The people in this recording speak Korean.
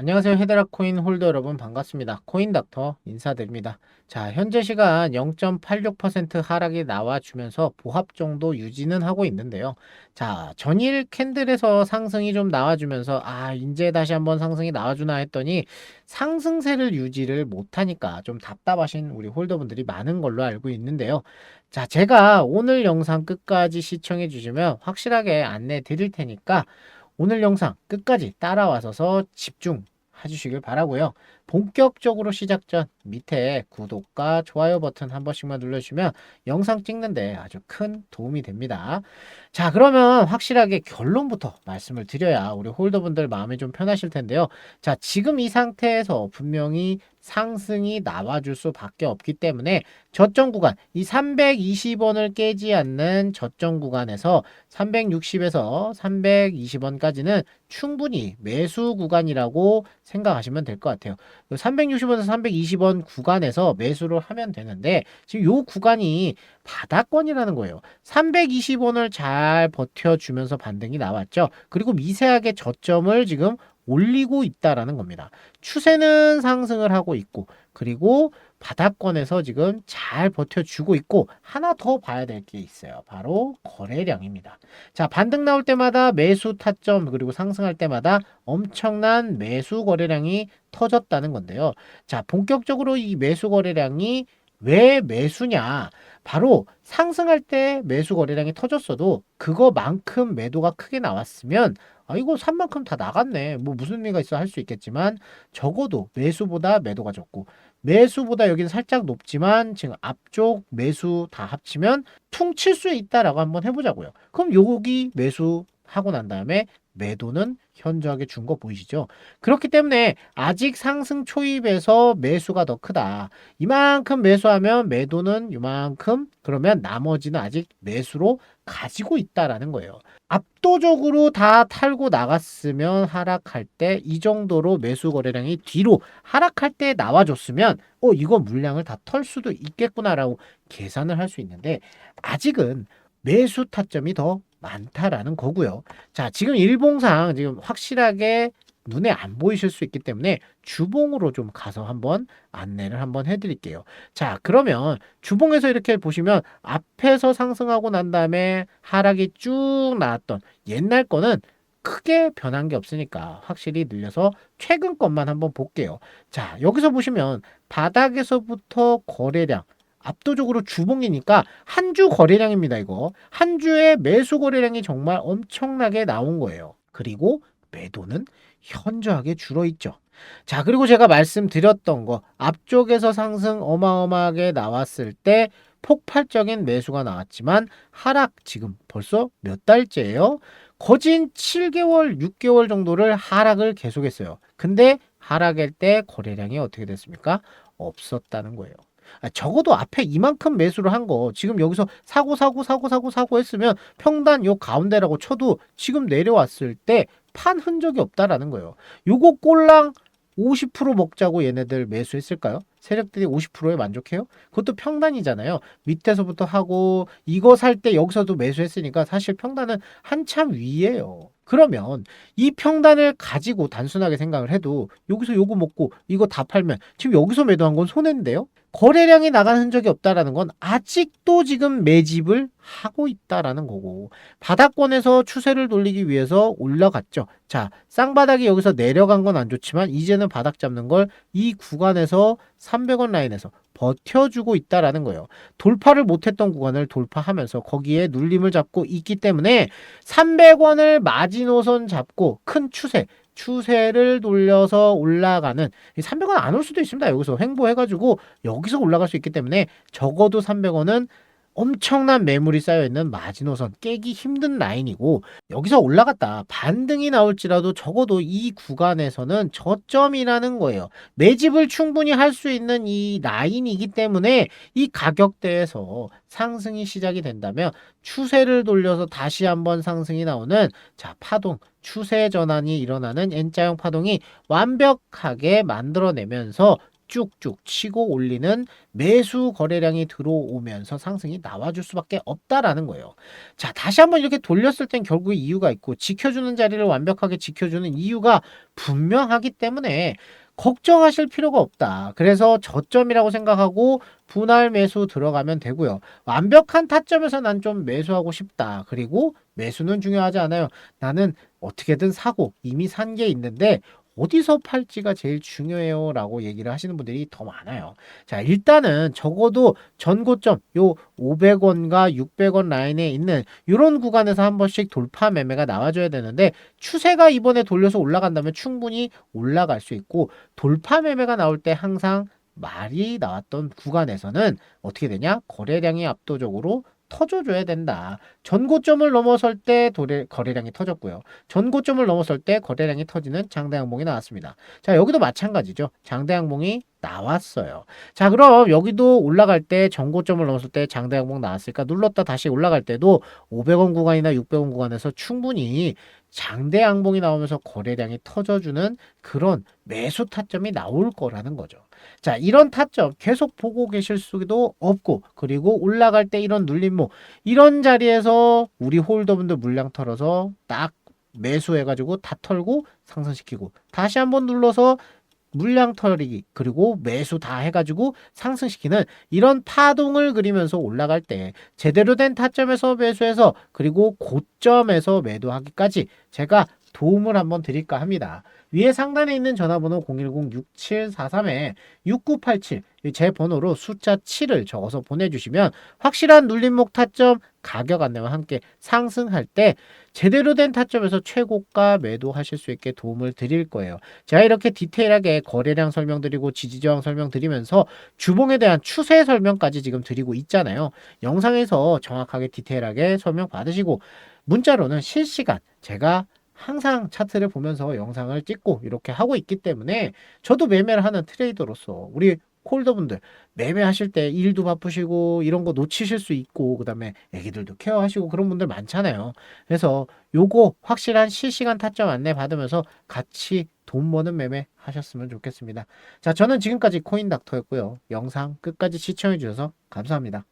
안녕하세요. 헤드락 코인 홀더 여러분 반갑습니다. 코인 닥터 인사드립니다. 자, 현재 시간 0.86% 하락이 나와주면서 보합 정도 유지는 하고 있는데요. 자, 전일 캔들에서 상승이 좀 나와주면서 아, 이제 다시 한번 상승이 나와주나 했더니 상승세를 유지를 못하니까 좀 답답하신 우리 홀더분들이 많은 걸로 알고 있는데요. 자, 제가 오늘 영상 끝까지 시청해 주시면 확실하게 안내 드릴 테니까 오늘 영상 끝까지 따라와서 집중 해주시길 바라고요. 본격적으로 시작 전 밑에 구독과 좋아요 버튼 한 번씩만 눌러주시면 영상 찍는데 아주 큰 도움이 됩니다. 자, 그러면 확실하게 결론부터 말씀을 드려야 우리 홀더분들 마음이 좀 편하실 텐데요. 자, 지금 이 상태에서 분명히 상승이 나와줄 수밖에 없기 때문에 저점 구간, 이 320원을 깨지 않는 저점 구간에서 360에서 320원까지는 충분히 매수 구간이라고 생각하시면 될 것 같아요. 360원에서 320원 구간에서 매수를 하면 되는데 지금 요 구간이 바닥권이라는 거예요. 320원을 잘 버텨주면서 반등이 나왔죠. 그리고 미세하게 저점을 지금 올리고 있다라는 겁니다. 추세는 상승을 하고 있고 그리고 바닥권에서 지금 잘 버텨주고 있고 하나 더 봐야 될 게 있어요. 바로 거래량입니다. 자, 반등 나올 때마다 매수 타점 그리고 상승할 때마다 엄청난 매수 거래량이 터졌다는 건데요. 자, 본격적으로 이 매수 거래량이 왜 매수냐? 바로 상승할 때 매수 거래량이 터졌어도 그거만큼 매도가 크게 나왔으면 아 이거 산 만큼 다 나갔네. 뭐 무슨 의미가 있어 할 수 있겠지만 적어도 매수보다 매도가 적고 매수보다 여기는 살짝 높지만 지금 앞쪽 매수 다 합치면 퉁칠 수 있다라고 한번 해보자고요. 그럼 여기 매수 하고 난 다음에 매도는 현저하게 준 거 보이시죠? 그렇기 때문에 아직 상승 초입에서 매수가 더 크다. 이만큼 매수하면 매도는 이만큼 그러면 나머지는 아직 매수로 가지고 있다라는 거예요. 압도적으로 다 탈고 나갔으면 하락할 때 이 정도로 매수 거래량이 뒤로 하락할 때 나와줬으면 어 이거 물량을 다 털 수도 있겠구나라고 계산을 할 수 있는데 아직은 매수 타점이 더 많다라는 거고요. 자, 지금 일봉상 지금 확실하게 눈에 안 보이실 수 있기 때문에 주봉으로 좀 가서 한번 안내를 한번 해드릴게요. 자, 그러면 주봉에서 이렇게 보시면 앞에서 상승하고 난 다음에 하락이 쭉 나왔던 옛날 거는 크게 변한 게 없으니까 확실히 늘려서 최근 것만 한번 볼게요. 자, 여기서 보시면 바닥에서부터 거래량 압도적으로 주봉이니까 한 주 거래량입니다, 이거. 한 주에 매수 거래량이 정말 엄청나게 나온 거예요. 그리고 매도는 현저하게 줄어 있죠. 자, 그리고 제가 말씀드렸던 거 앞쪽에서 상승 어마어마하게 나왔을 때 폭발적인 매수가 나왔지만 하락 지금 벌써 몇 달째예요. 거진 7개월, 6개월 정도를 하락을 계속했어요. 근데 하락할 때 거래량이 어떻게 됐습니까? 없었다는 거예요. 아, 적어도 앞에 이만큼 매수를 한 거 지금 여기서 사고 사고 사고 사고 사고 했으면 평단 요 가운데라고 쳐도 지금 내려왔을 때 판 흔적이 없다라는 거예요. 요거 꼴랑 50% 먹자고 얘네들 매수했을까요? 세력들이 50%에 만족해요? 그것도 평단이잖아요. 밑에서부터 하고 이거 살 때 여기서도 매수했으니까 사실 평단은 한참 위에요. 그러면 이 평단을 가지고 단순하게 생각을 해도 여기서 요거 먹고 이거 다 팔면 지금 여기서 매도한 건 손해인데요? 거래량이 나간 흔적이 없다라는 건 아직도 지금 매집을 하고 있다라는 거고 바닥권에서 추세를 돌리기 위해서 올라갔죠. 자, 쌍바닥이 여기서 내려간 건 안 좋지만 이제는 바닥 잡는 걸 이 구간에서 300원 라인에서 버텨주고 있다라는 거예요. 돌파를 못했던 구간을 돌파하면서 거기에 눌림을 잡고 있기 때문에 300원을 마지노선 잡고 큰 추세 추세를 돌려서 올라가는 300원 안 올 수도 있습니다. 여기서 횡보해가지고 여기서 올라갈 수 있기 때문에 적어도 300원은 엄청난 매물이 쌓여 있는 마지노선 깨기 힘든 라인이고 여기서 올라갔다 반등이 나올지라도 적어도 이 구간에서는 저점이라는 거예요. 매집을 충분히 할 수 있는 이 라인이기 때문에 이 가격대에서 상승이 시작이 된다면 추세를 돌려서 다시 한번 상승이 나오는 자 파동 추세 전환이 일어나는 N자형 파동이 완벽하게 만들어내면서 쭉쭉 치고 올리는 매수 거래량이 들어오면서 상승이 나와줄 수밖에 없다라는 거예요. 자, 다시 한번 이렇게 돌렸을 땐 결국 이유가 있고 지켜주는 자리를 완벽하게 지켜주는 이유가 분명하기 때문에 걱정하실 필요가 없다. 그래서 저점이라고 생각하고 분할 매수 들어가면 되고요. 완벽한 타점에서 난 좀 매수하고 싶다. 그리고 매수는 중요하지 않아요. 나는 어떻게든 사고 이미 산 게 있는데 어디서 팔지가 제일 중요해요 라고 얘기를 하시는 분들이 더 많아요. 자, 일단은 적어도 전고점 요 500원과 600원 라인에 있는 이런 구간에서 한 번씩 돌파 매매가 나와줘야 되는데 추세가 이번에 돌려서 올라간다면 충분히 올라갈 수 있고 돌파 매매가 나올 때 항상 말이 나왔던 구간에서는 어떻게 되냐? 거래량이 압도적으로 터져줘야 된다. 전고점을 넘어설 때 도래, 거래량이 터졌고요. 전고점을 넘어설 때 거래량이 터지는 장대 항봉이 나왔습니다. 자, 여기도 마찬가지죠. 장대 항봉이 나왔어요. 자, 그럼 여기도 올라갈 때 전고점을 넘었을 때 장대 항봉 나왔으니까 눌렀다 다시 올라갈 때도 500원 구간이나 600원 구간에서 충분히 장대 항봉이 나오면서 거래량이 터져주는 그런 매수 타점이 나올 거라는 거죠. 자, 이런 타점 계속 보고 계실 수도 없고, 그리고 올라갈 때 이런 눌림목, 이런 자리에서 우리 홀더분들 물량 털어서 딱 매수해가지고 다 털고 상승시키고, 다시 한번 눌러서 물량 털기, 그리고 매수 다 해가지고 상승시키는 이런 파동을 그리면서 올라갈 때 제대로 된 타점에서 매수해서 그리고 고점에서 매도하기까지 제가 도움을 한번 드릴까 합니다. 위에 상단에 있는 전화번호 010-6743에-6987 제 번호로 숫자 7을 적어서 보내주시면 확실한 눌림목 타점 가격 안내와 함께 상승할 때 제대로 된 타점에서 최고가 매도하실 수 있게 도움을 드릴 거예요. 제가 이렇게 디테일하게 거래량 설명드리고 지지저항 설명드리면서 주봉에 대한 추세 설명까지 지금 드리고 있잖아요. 영상에서 정확하게 디테일하게 설명 받으시고 문자로는 실시간 제가 항상 차트를 보면서 영상을 찍고 이렇게 하고 있기 때문에 저도 매매를 하는 트레이더로서 우리 홀더분들 매매하실 때 일도 바쁘시고 이런 거 놓치실 수 있고 그다음에 애기들도 케어하시고 그런 분들 많잖아요. 그래서 요거 확실한 실시간 타점 안내 받으면서 같이 돈 버는 매매 하셨으면 좋겠습니다. 자, 저는 지금까지 코인 닥터였고요. 영상 끝까지 시청해 주셔서 감사합니다.